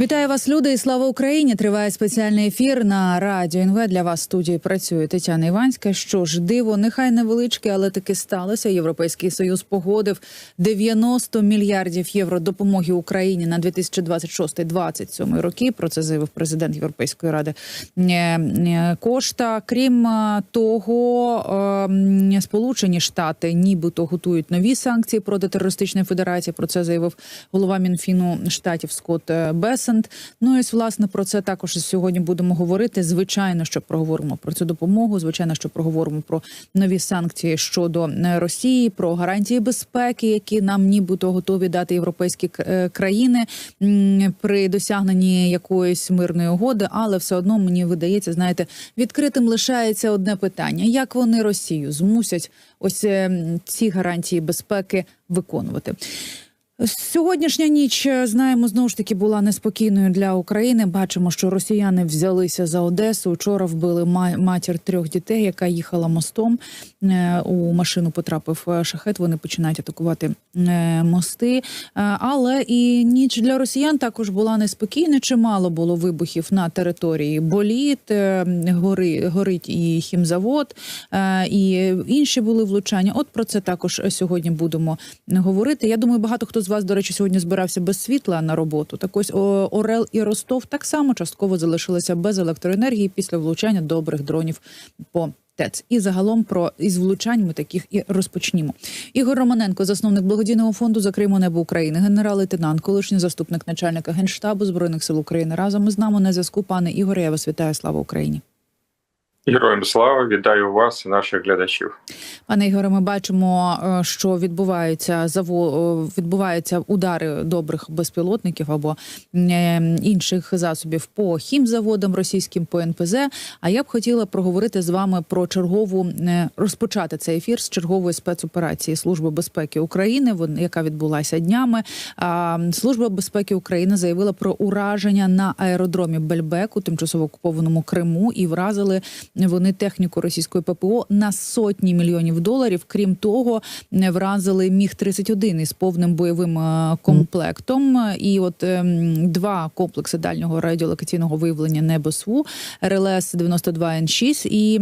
Вітаю вас, люди, і слава Україні! Триває спеціальний ефір на радіо НВ. Для вас в студії працює Тетяна Іванська. Що ж, диво, нехай невеличке, але таки сталося. Європейський союз погодив 90 мільярдів євро допомоги Україні на 2026-2027 роки. Про це заявив президент Європейської ради е, е, Кошта. Крім е, того, Сполучені Штати нібито готують нові санкції проти терористичної федерації. Про це заявив голова Мінфіну штатів Скотт Бес. Крессент. Ну і власне про це також сьогодні будемо говорити. Звичайно, що проговоримо про цю допомогу. Звичайно, що проговоримо про нові санкції щодо е, Росії, про гарантії безпеки, які нам нібито готові дати європейські е, країни при досягненні якоїсь мирної угоди. Але все одно мені видається, знаєте, відкритим лишається одне питання: як вони Росію змусять ось е, ці гарантії безпеки виконувати? Сьогоднішня ніч е, знаємо знову ж таки була неспокійною для України. Бачимо, що росіяни взялися за Одесу. Вчора вбили матір трьох дітей, яка їхала мостом. Е, у машину потрапив е, шахет. Вони починають атакувати мости. Але і ніч для росіян також була неспокійна. Чимало було вибухів на території Боліт, гори горить і хімзавод, і інші були влучання. От про це також сьогодні будемо говорити. Я думаю, багато хто з вас, до речі, сьогодні збирався без світла на роботу. Так ось Орел і Ростов так само частково залишилися без електроенергії після влучання добрих дронів по. ТЕЦ. І загалом про із влучаннями таких і розпочнімо. Ігор Романенко, засновник благодійного фонду за Криму Небо України, генерал-лейтенант, колишній заступник начальника генштабу збройних сил України. Разом із нами на зв'язку. Пане Ігоре, я вас вітаю. Слава Україні. Героям слава вітаю вас, і наших глядачів, пане Ігоре. Ми бачимо, е, що відбуваються заво відбуваються удари добрих безпілотників або е, інших засобів по хімзаводам російським по НПЗ. А я б хотіла проговорити з вами про чергову е, розпочати цей ефір з чергової спецоперації Служби безпеки України, яка відбулася днями. Служба безпеки України заявила про ураження на аеродромі Бельбек у тимчасово окупованому Криму і вразили вони техніку російської ППО на сотні мільйонів доларів. Крім того, не вразили міг 31 із повним бойовим е, комплектом. І от ем, два комплекси дальнього радіолокаційного виявлення небосву РЛС 92 Н 6 і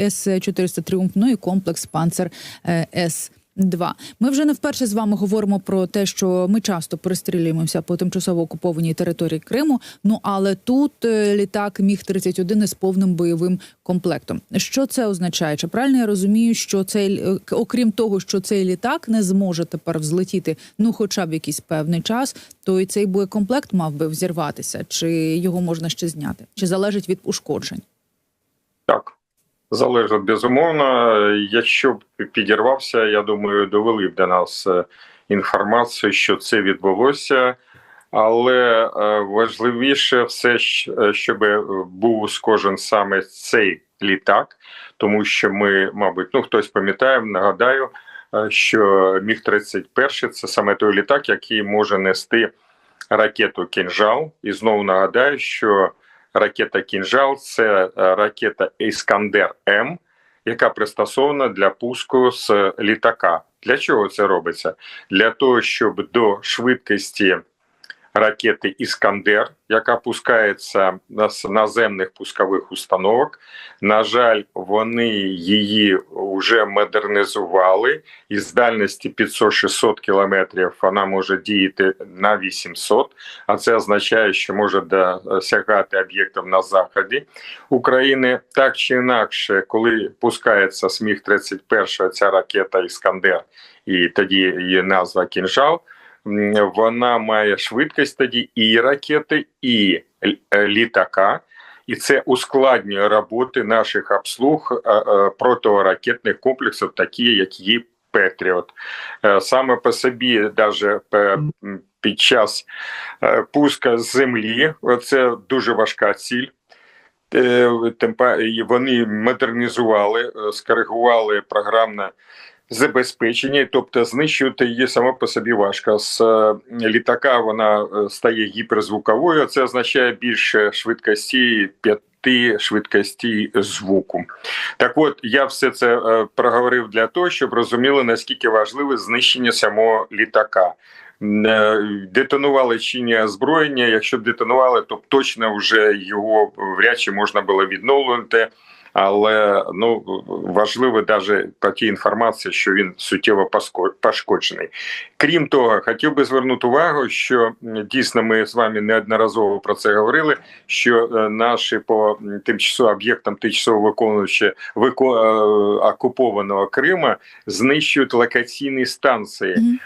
С 400 Тріумф, ну і комплекс Панцер е, С. Два ми вже не вперше з вами говоримо про те, що ми часто перестрілюємося по тимчасово окупованій території Криму. Ну але тут е, літак міг 31 із повним бойовим комплектом. Що це означає? Чи правильно я розумію, що цей е, окрім того, що цей літак не зможе тепер взлетіти, ну хоча б якийсь певний час, то і цей боєкомплект мав би взірватися, чи його можна ще зняти, чи залежить від ушкоджень? Залежить безумовно. Якщо б підірвався, я думаю, довели б до нас е, інформацію, що це відбулося, але е, важливіше все, е, щоб був скожен саме цей літак, тому що ми, мабуть, ну хтось пам'ятає, нагадаю, що міг 31 це саме той літак, який може нести ракету кінжал. І знову нагадаю, що ракета Кінжал це е, ракета Іскандер М, яка пристосована для пуску з літака. Для чого це робиться? Для того, щоб до швидкості ракети Іскандер, яка пускається з наземних пускових установок. На жаль, вони її вже модернізували і з дальності 500-600 кілометрів вона може діяти на 800, а це означає, що може досягати об'єктів на заході України. Так чи інакше, коли пускається сміх 31 ця ракета Іскандер, і тоді її назва кінжал вона має швидкість тоді і ракети, і е, літака. І це ускладнює роботи наших обслуг е, е, протиракетних комплексів, такі як є Петріот. Саме по собі, навіть під час пуска з землі, це дуже важка ціль. Вони модернізували, скоригували програмне забезпечення, тобто знищувати її само по собі важко. З е, літака вона е, стає гіперзвуковою. Це означає більше швидкості п'яти швидкості звуку. Так от я все це е, проговорив для того, щоб розуміли наскільки важливе знищення самого літака. Детонували чинні озброєння. Якщо б детонували, то точно вже його вряд чи можна було відновлювати але ну важливо навіть тій інформації, що він суттєво пошкоджений. Крім того, хотів би звернути увагу, що дійсно ми з вами неодноразово про це говорили. Що е, наші по тимчасово об'єктам тимчасово виконуючи вико, е, окупованого Крима знищують локаційні станції.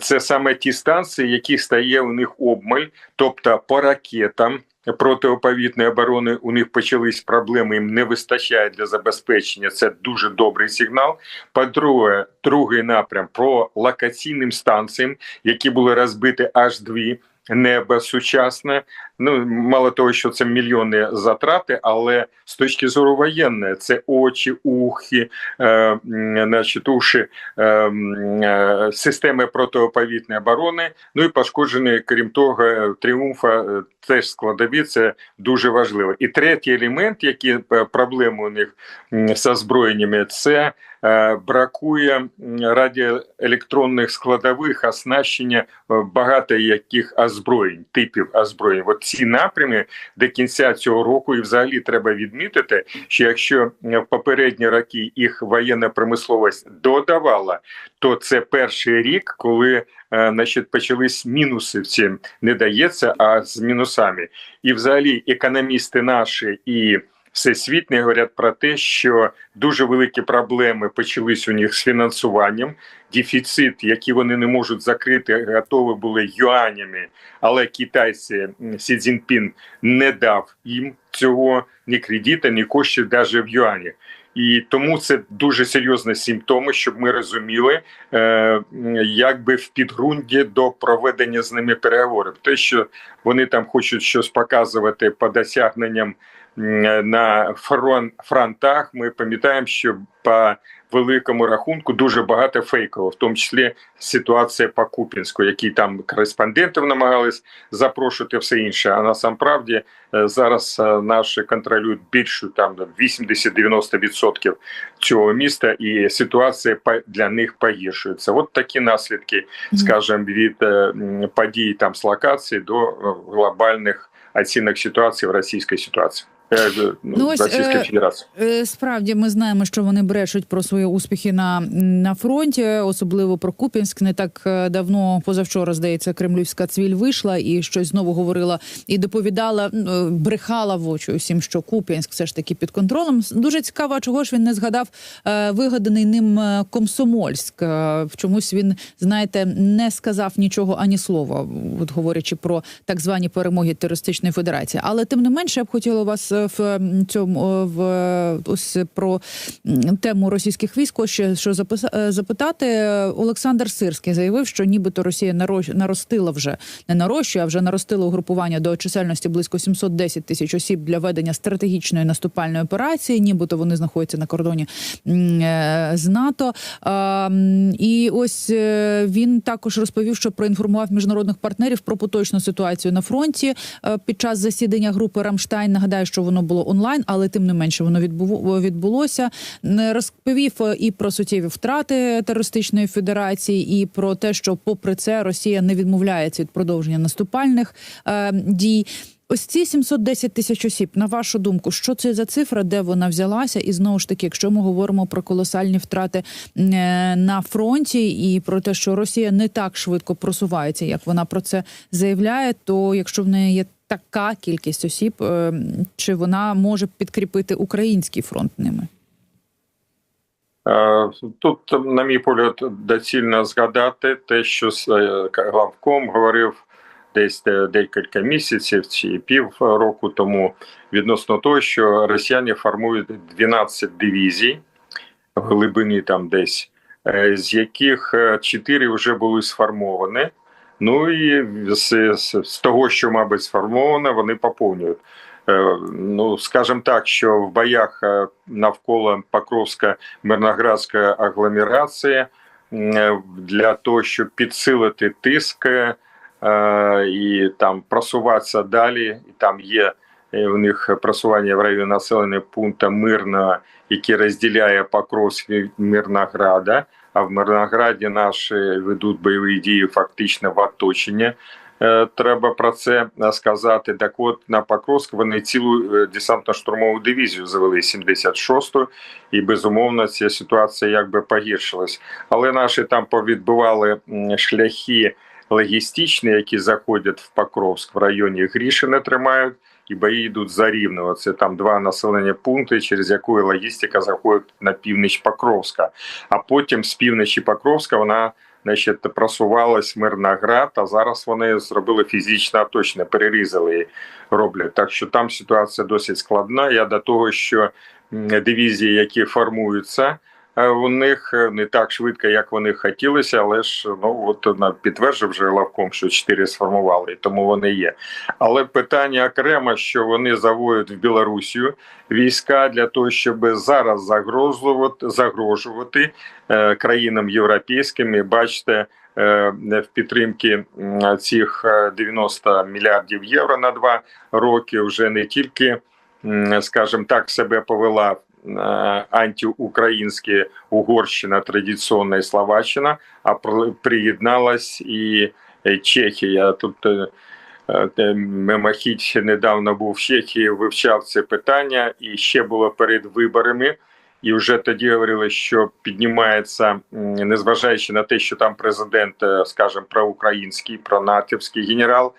Це саме ті станції, які стає у них обмаль, тобто по ракетам протиповітної оборони у них почались проблеми. Їм не вистачає для забезпечення. Це дуже добрий сигнал. По-друге, другий напрям про локаційним станціям, які були розбиті аж дві небо сучасне. Ну мало того, що це мільйони затрати, але з точки зору воєнної це очі, ухи, е, значить, уші, е, е, системи протиповітної оборони. Ну і пошкоджені, крім того, тріумфа е, теж складові. Це дуже важливо. І третій елемент, які е, проблеми у них з озброєннями, це Е, бракує радіоелектронних складових оснащення е, багато яких озброєнь, типів озброєнь. От ці напрями до кінця цього року, і взагалі треба відмітити, що якщо в попередні роки їх воєнна промисловість додавала, то це перший рік, коли е, значить, почались мінуси в цім не дається, а з мінусами. І взагалі економісти наші і всесвітні говорять про те, що дуже великі проблеми почались у них з фінансуванням. Дефіцит, який вони не можуть закрити, готові були юанями, але китайці Сі Цзіньпін не дав їм цього ні кредита, ні коштів навіть в юані. І тому це дуже серйозні симптоми, щоб ми розуміли, е, якби в підґрунті до проведення з ними переговорів. Те, що вони там хочуть щось показувати по досягненням на фронтах. Ми пам'ятаємо, що по великому рахунку дуже багато фейкового, в тому числі ситуація по Купінську, які там кореспондентів намагались запрошувати все інше. А насамправді е, зараз е, наші контролюють більшу там 80-90% цього міста, і ситуація для них погіршується. От такі наслідки, скажімо, від е, подій там з локації до глобальних оцінок ситуації в російській ситуації. Е, ну, ну, ось, Російської е, Федерації. Е, справді ми знаємо, що вони брешуть про свої успіхи на на фронті, особливо про Купінськ. Не так давно позавчора здається, кремлівська цвіль вийшла і щось знову говорила і доповідала, брехала в очі усім, що Купінськ все ж таки під контролем. Дуже цікаво, чого ж він не згадав вигаданий ним Комсомольськ. Чомусь він знаєте не сказав нічого ані слова, от говорячи про так звані перемоги терористичної федерації. Але тим не менше я б хотіла вас в цьому в ось про тему російських військ. Ще що е, запитати, Олександр Сирський заявив, що нібито Росія наростила вже не нарощує, а вже наростила угрупування до чисельності близько 710 тисяч осіб для ведення стратегічної наступальної операції. Нібито вони знаходяться на кордоні е, з НАТО. І ось е, він також розповів, що проінформував міжнародних партнерів про поточну ситуацію на фронті під час засідання групи Рамштайн. Нагадаю, що воно було онлайн, але тим не менше воно відбулося. Розповів і про суттєві втрати терористичної федерації, і про те, що, попри це, Росія не відмовляється від продовження наступальних е, дій. Ось ці 710 тисяч осіб. На вашу думку, що це за цифра, де вона взялася? І знову ж таки, якщо ми говоримо про колосальні втрати е, на фронті і про те, що Росія не так швидко просувається, як вона про це заявляє, то якщо в неї є така кількість осіб, е, чи вона може підкріпити український фронт ними? Е, тут, на мій погляд, доцільно згадати те, що е, главком говорив десь декілька місяців чи пів року тому відносно того, що росіяни формують 12 дивізій в глибині там десь, з яких 4 вже були сформовані. Ну і з, з, з того, що, мабуть, сформовано, вони поповнюють. Е, ну, скажімо так, що в боях е, навколо Покровська Мирноградської агломерації е, для того, щоб підсилити тиск і там просуватися далі, і там є у них просування в районі населеного пункту Мирного, який розділяє Покровськ від Мирнограда. А в Мирнограді наші ведуть бойові дії фактично в оточенні. Е, Треба про це сказати. Так от на Покровськ вони цілу е, десантно-штурмову дивізію завели 76-ту, і безумовно ця ситуація якби погіршилась. Але наші там повідбивали шляхи логістичні, які заходять в Покровськ в районі Грішина тримають. І бої йдуть за Рівного. Це там два населені пункти, через яку логістика заходить на північ Покровська. А потім з півночі Покровська вона значить, просувалась в Мирноград, а зараз вони зробили фізично точно, перерізали її, роблять. Так що там ситуація досить складна. Я до того, що дивізії, які формуються. Е, У них е, не так швидко, як вони хотілося, але ж ну от на підтверджив вже Лавком, що чотири сформували, і тому вони є. Але питання окремо, що вони заводять в Білорусію війська для того, щоб зараз загрожувати, загрожувати е, країнам європейським. І бачите, в підтримки цих е, 90 мільярдів євро на два роки вже не тільки, м, скажімо так, себе повела. Е, Антиукраїнські Угорщина, традиційна і Словаччина, а при- приєдналась і е, Чехія. Тут е, е, мимохідь недавно був в Чехії, вивчав це питання, і ще було перед виборами. І вже тоді говорили, що піднімається, незважаючи на те, що там президент, скажімо, проукраїнський, пронатівський генерал.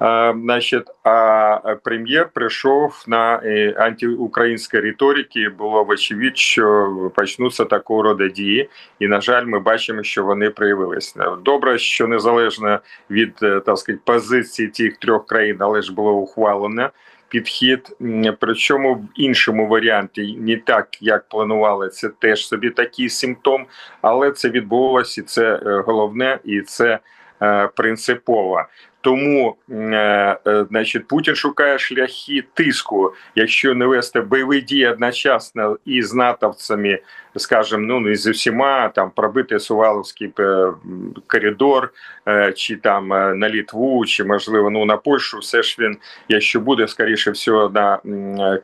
Значить, а прем'єр прийшов на е, антиукраїнській риторики. Було вочевидь, що почнуться такого роду дії, і на жаль, ми бачимо, що вони проявилися. Добре, що незалежно від е, так сказати, позиції тих трьох країн, але ж було ухвалено підхід. Причому в іншому варіанті, не так як планували, це теж собі такий симптом, але це відбулося, і це е, головне, і це е, принципово. Тому, е, е, значить, Путін шукає шляхи тиску, якщо не вести бойові дії одночасно і з натовцями, скажімо, ну не з усіма там пробити Суваловський е, коридор, чи там на Літву, чи можливо ну на Польщу, все ж він, якщо буде скоріше всього на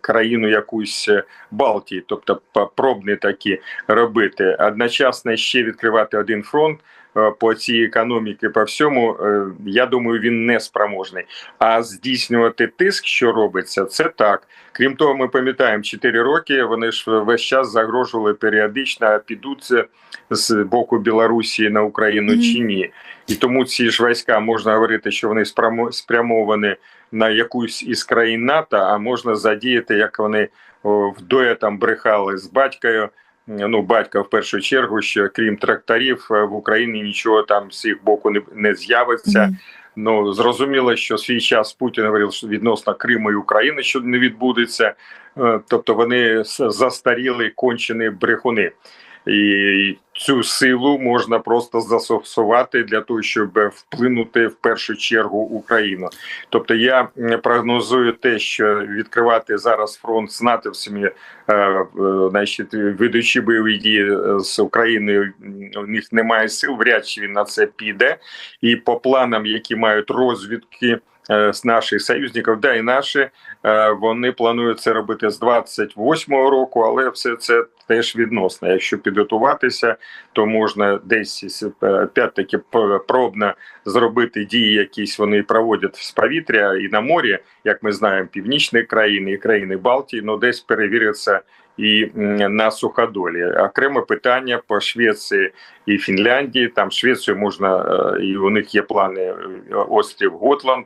країну якусь Балтії, тобто пробні такі робити, одночасно ще відкривати один фронт. Е, По цій економіці, по всьому, е, я думаю, він не спроможний. А здійснювати тиск, що робиться, це так. Крім того, ми пам'ятаємо 4 роки. Вони ж весь час загрожували періодично, підуть це з боку Білорусі на Україну чи ні. І тому ці ж війська можна говорити, що вони спрямо- спрямовані на якусь із країн НАТО, а можна задіяти, як вони вдоє там брехали з батькою. Ну, батька в першу чергу, що крім тракторів е, в Україні нічого там з їх боку не, не з'явиться. Мгм. Ну зрозуміло, що свій час Путін говорив що відносно Криму і України, що не відбудеться. Е, Тобто вони застаріли кончені брехуни. І цю силу можна просто застосувати для того, щоб вплинути в першу чергу Україну. Тобто я прогнозую те, що відкривати зараз фронт з натовцями, е, е, значить, ведучи бойові дії е, з Україною, у них немає сил, вряд чи він на це піде. І по планам, які мають розвідки наших союзників, да і наші, е, вони планують це робити з 28-го року, але все це теж відносно. Якщо підготуватися, то можна десь е, опять-таки пробно зробити дії, якісь вони проводять з повітря і на морі, як ми знаємо, північні країни і країни Балтії, ну десь перевіряться і на суходолі. Окреме питання по Швеції і Фінляндії. Там Швецію можна е, і у них є плани е, острів Готланд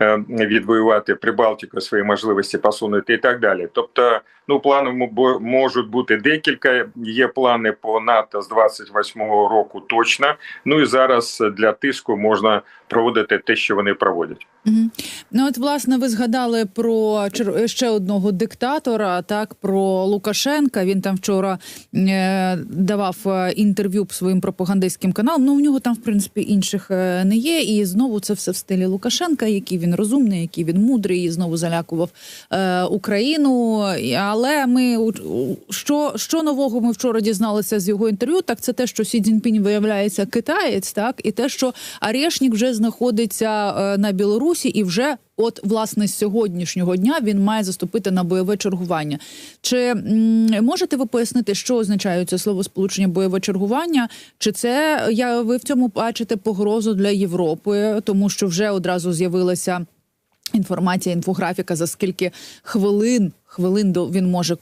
е, відвоювати Прибалтику свої можливості посунути і так далі. Тобто, ну плани можуть бути декілька. Є плани по НАТО з 28-го року точно. Ну і зараз для тиску можна проводити те, що вони проводять. Мгм. Ну от власне ви згадали про ще одного диктатора, так про Лукашенка. Він там вчора е, давав е, інтерв'ю своїм пропагандистським каналам. Ну, у нього там, в принципі, інших е, не є. І знову це все в стилі Лукашенка, який він розумний, який він мудрий, і знову залякував е, Україну. Але ми що, що нового ми вчора дізналися з його інтерв'ю? Так це те, що Сі Цзіньпінь виявляється китаєць, так і те, що Арешнік вже знаходиться е, на Білорусі, і вже от власне з сьогоднішнього дня він має заступити на бойове чергування. Чи можете ви пояснити, що означає це слово сполучення бойове чергування? Чи це я ви в цьому бачите погрозу для Європи, тому що вже одразу з'явилася інформація, інфографіка, за скільки хвилин. Хвилин до він може е,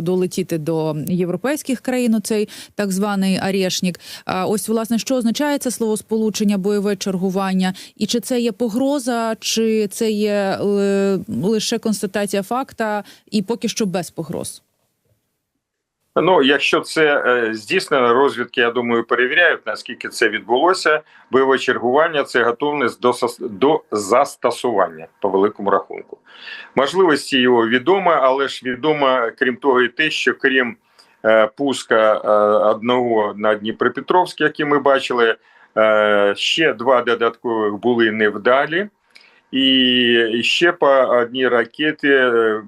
долетіти до європейських країн. Цей так званий Арешнік. Ось власне що означає це словосполучення бойове чергування, і чи це є погроза, чи це є е, лише констатація факта, і поки що без погроз. Ну, якщо це е, здійснено, розвідки, я думаю, перевіряють, наскільки це відбулося. Бойове чергування це готовність до, до застосування по великому рахунку. Можливості його відомо, але ж відомо, крім того, і те, що крім е, пуска е, одного на Дніпропетровськ, який ми бачили, е, ще два додаткових були невдалі. І ще по одній ракеті е,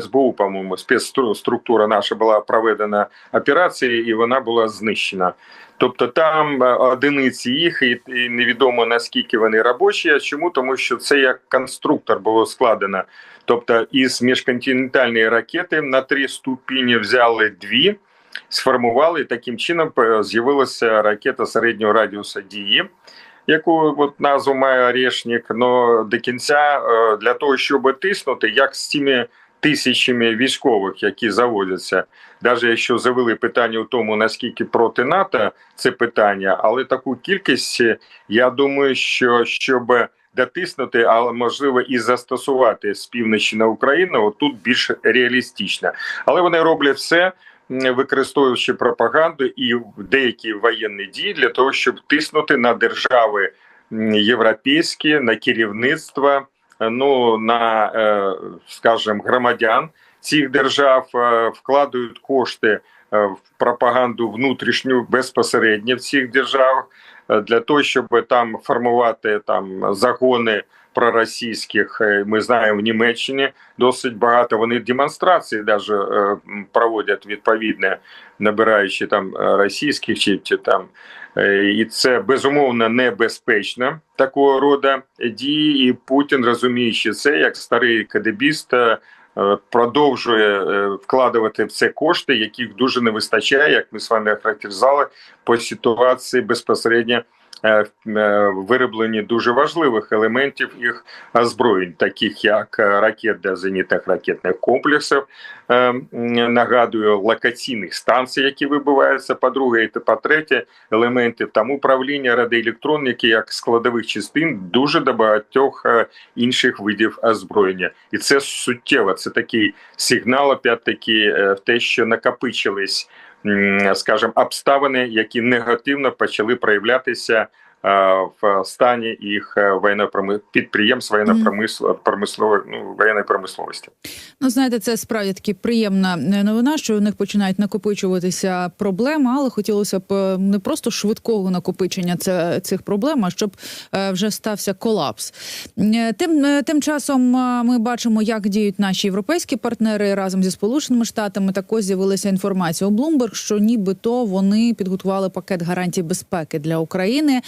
СБУ, по-моєму, спецструктура наша була проведена операція, і вона була знищена. Тобто там е, одиниці їх, і, невідомо наскільки вони робочі. Чому? Тому що це як конструктор було складено. Тобто із міжконтинентальної ракети на три ступені взяли дві, сформували, і таким чином е, з'явилася ракета середнього радіуса дії яку от назву має Орешник, но до кінця е, для того, щоб тиснути, як з цими тисячами військових, які заводяться, навіть якщо завели питання у тому, наскільки проти НАТО це питання, але таку кількість, е, я думаю, що щоб дотиснути, але можливо і застосувати з півночі на Україну, от тут більш реалістично. Але вони роблять все. Використовуючи пропаганду і деякі воєнні дії для того, щоб тиснути на держави європейські, на керівництво, е, ну на, е, скажімо, громадян цих держав е, вкладають кошти в пропаганду внутрішню безпосередньо в цих державах для того, щоб там формувати там загони проросійських. Е, Ми знаємо в Німеччині досить багато. Вони демонстрації даже е, проводять відповідне, набираючи там е, російських чи, чи там. І це безумовно небезпечно такого роду дії. І Путін, розуміючи це, як старий кадебіст, е, е, продовжує е, вкладувати в це кошти, яких дуже не вистачає, як ми з вами характеризували, по ситуації безпосередньо вироблені дуже важливих елементів їх озброєнь, таких як е, ракет для зенітних ракетних комплексів, е, нагадую, локаційних станцій, які вибиваються, по-друге, і по-третє, елементів там управління радіоелектроніки як складових частин дуже до багатьох е, інших видів озброєння, і це суттєво. Це такий сигнал, опять-таки, е, в те, що накопичились, скажімо, обставини, які негативно почали проявлятися. Е, В стані їх е, воєнно-промис- підприємств воєнно-промислової ну, воєнної промисловості. Ну, знаєте, це справді таки приємна е, новина, що у них починають накопичуватися проблеми, але хотілося б не просто швидкого накопичення цих проблем, а щоб вже стався колапс. Тим, тим часом ми бачимо, як діють наші європейські партнери разом зі Сполученими Штатами. Також з'явилася інформація у Bloomberg, що нібито вони підготували пакет гарантій безпеки для України,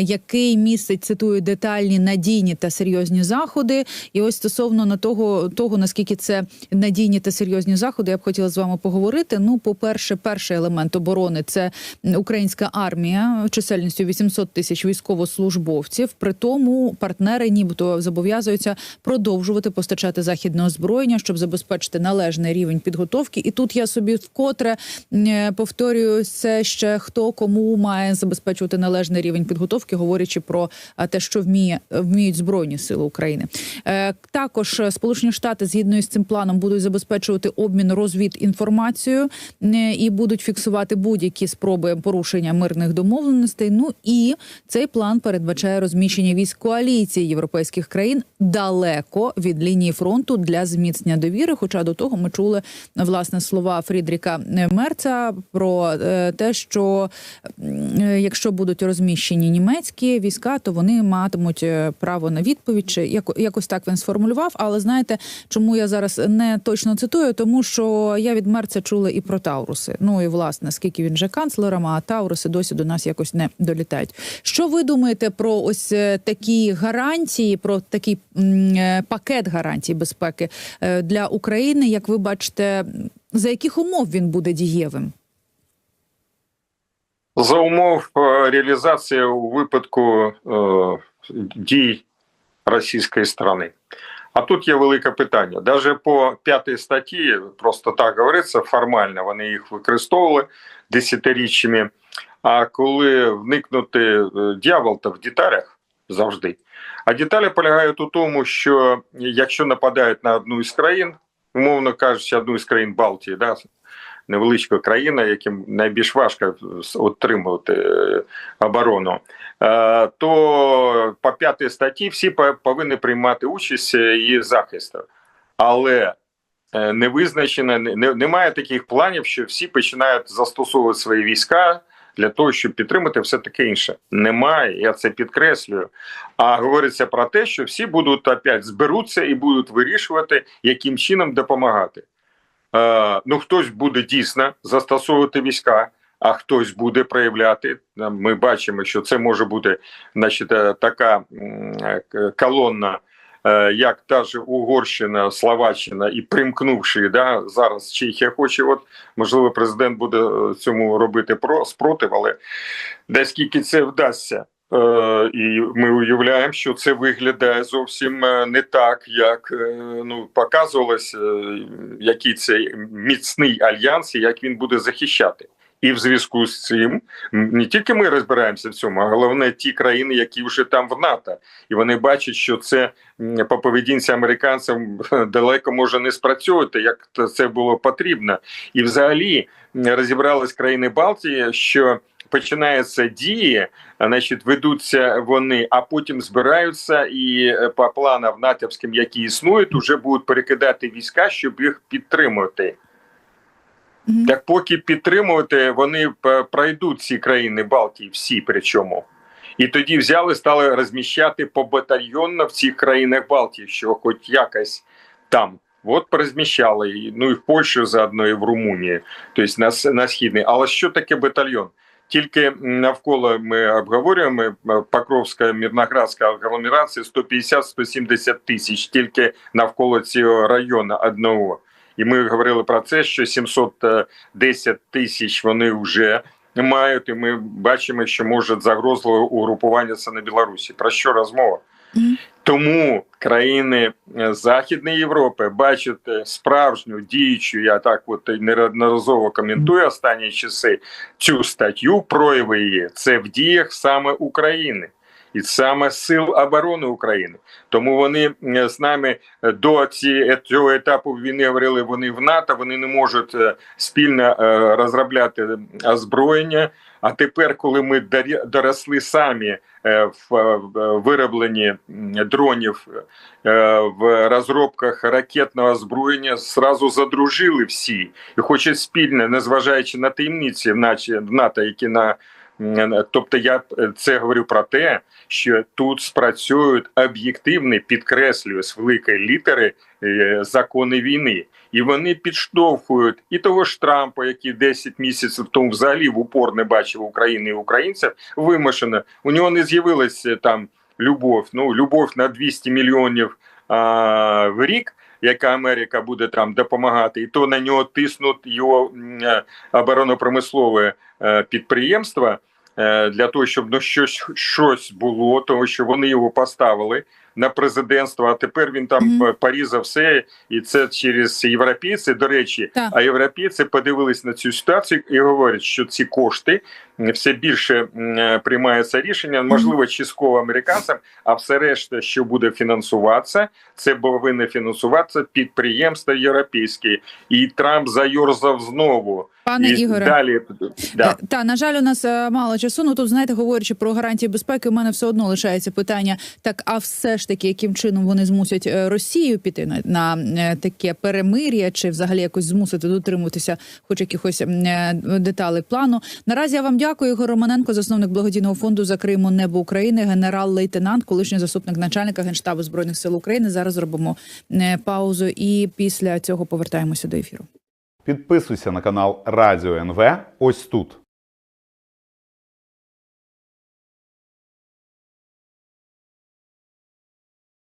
який містить цитую детальні, надійні та серйозні заходи. І ось стосовно на того, того наскільки це надійні та серйозні заходи, я б хотіла з вами поговорити. Ну, по перше, перший елемент оборони це українська армія чисельністю 800 тисяч військовослужбовців. При тому партнери, нібито зобов'язуються продовжувати постачати західне озброєння, щоб забезпечити належний рівень підготовки. І тут я собі вкотре е, повторюю це ще хто кому має забезпечувати належний рівень рівень підготовки, говорячи про те, що вміє вміють збройні сили України. Також Сполучені Штати згідно з цим планом будуть забезпечувати обмін розвід інформацією і будуть фіксувати будь-які спроби порушення мирних домовленостей. Ну і цей план передбачає розміщення військ коаліції європейських країн далеко від лінії фронту для зміцнення довіри. Хоча до того ми чули власне слова Фрідріка Мерца про е, те, що е, якщо будуть розміщені німецькі війська, то вони матимуть е, право на відповідь. Чи якось так він сформулював. Але знаєте, чому я зараз не точно цитую? Тому що я від Мерца чула і про Тауруси. Ну і власне, скільки він вже канцлером, а Тауруси досі до нас якось не долітають. Що ви думаєте про ось такі гарантії, про такий пакет гарантій безпеки для України? Як ви бачите, за яких умов він буде дієвим? За умов е, реалізації у випадку е, дій російської сторони. А тут є велике питання. Даже по п'ятій статті, просто так говориться, формально вони їх використовували десятиріччями. А коли вникнути е, дьявол, то в деталях завжди. А деталі полягають у тому, що якщо нападають на одну із країн, умовно кажучи, одну із країн Балтії, да, невеличка країна, яким найбільш важко отримувати е, оборону, е, то по п'ятій статті всі повинні приймати участь і захисту. Але е, не визначено, немає таких планів, що всі починають застосовувати свої війська для того, щоб підтримати все таке інше. Немає, я це підкреслюю. А говориться про те, що всі будуть опять зберуться і будуть вирішувати, яким чином допомагати. Е, ну, хтось буде дійсно застосовувати війська. А хтось буде проявляти. Ми бачимо, що це може бути значить, е, така колонна Е, як та ж Угорщина, Словаччина і примкнувши, да зараз Чехія хоче, от можливо, президент буде цьому робити про спротив, але наскільки це вдасться. Е, і ми уявляємо, що це виглядає зовсім не так, як ну показувалось, який це міцний альянс, і як він буде захищати. І в зв'язку з цим не тільки ми розбираємося в цьому, а головне ті країни, які вже там в НАТО, і вони бачать, що це по поведінці американцям далеко може не спрацьовувати, як це було потрібно, і взагалі розібрались країни Балтії, що починаються дії, значить, ведуться вони, а потім збираються і е, по планам натівським, які існують, вже будуть перекидати війська, щоб їх підтримувати. Mm Так поки підтримувати, вони пройдуть ці країни Балтії, всі причому. І тоді взяли, стали розміщати побатальйонно в цих країнах Балтії, що хоч якось там. От порозміщали, ну і в Польщі заодно, і в Румунії, тобто на на східний. Але що таке батальйон? Тільки навколо ми обговорюємо е, Покровська мірноградська агломерація 150-170 тисяч, тільки навколо цього району одного. І ми говорили про це, що 710 тисяч вони вже мають, і ми бачимо, що може загрозливе угрупування це на Білорусі. Про що розмова? Тому країни е, Західної Європи бачать справжню діючу, я так от неодноразово коментую останні часи цю статтю, прояви її. Це в діях саме України і саме сил оборони України. Тому вони з нами е, до цього етапу війни говорили. Вони в НАТО, вони не можуть е, спільно е, розробляти озброєння. А тепер, коли ми доросли самі в виробленні дронів в розробках ракетного озброєння, зразу задружили всі і хочуть спільно, незважаючи на таємниці, в НАТО, які на Тобто я е, це говорю про те, що тут спрацюють об'єктивні, підкреслюю з великої літери е, закони війни, і вони підштовхують і того ж Трампа, який 10 місяців тому взагалі в упор не бачив України і українців, вимушено. У нього не з'явилася там любов. Ну любов на 200 мільйонів а, в рік. Яка Америка буде там допомагати, і то на нього тиснуть його е, оборонно-промислове підприємства. Е, для того, щоб ну щось щось було, тому що вони його поставили на президентство, а тепер він там mm порізав все, і це через європейці. До речі, Так. а європейці подивились на цю ситуацію і говорять, що ці кошти все більше е, приймається рішення, можливо, частково американцям, а все решта, що буде фінансуватися, це повинні фінансуватися підприємства європейські, і Трамп зайорзав знову. Пане і Ігоре, далі да. Та, на жаль, у нас е, мало часу. Ну тут знаєте, говорячи про гарантії безпеки, у мене все одно лишається питання: так, а все ж таки, яким чином вони змусять е, Росію піти на, на е, таке перемир'я, чи взагалі якось змусити дотримуватися, хоч якихось е, деталей плану. Наразі я вам дякую, Ігор Романенко, засновник благодійного фонду за Криму Небо України, генерал-лейтенант, колишній заступник начальника генштабу збройних сил України. Зараз зробимо е, паузу і після цього повертаємося до ефіру. Підписуйся на канал Радіо НВ ось тут.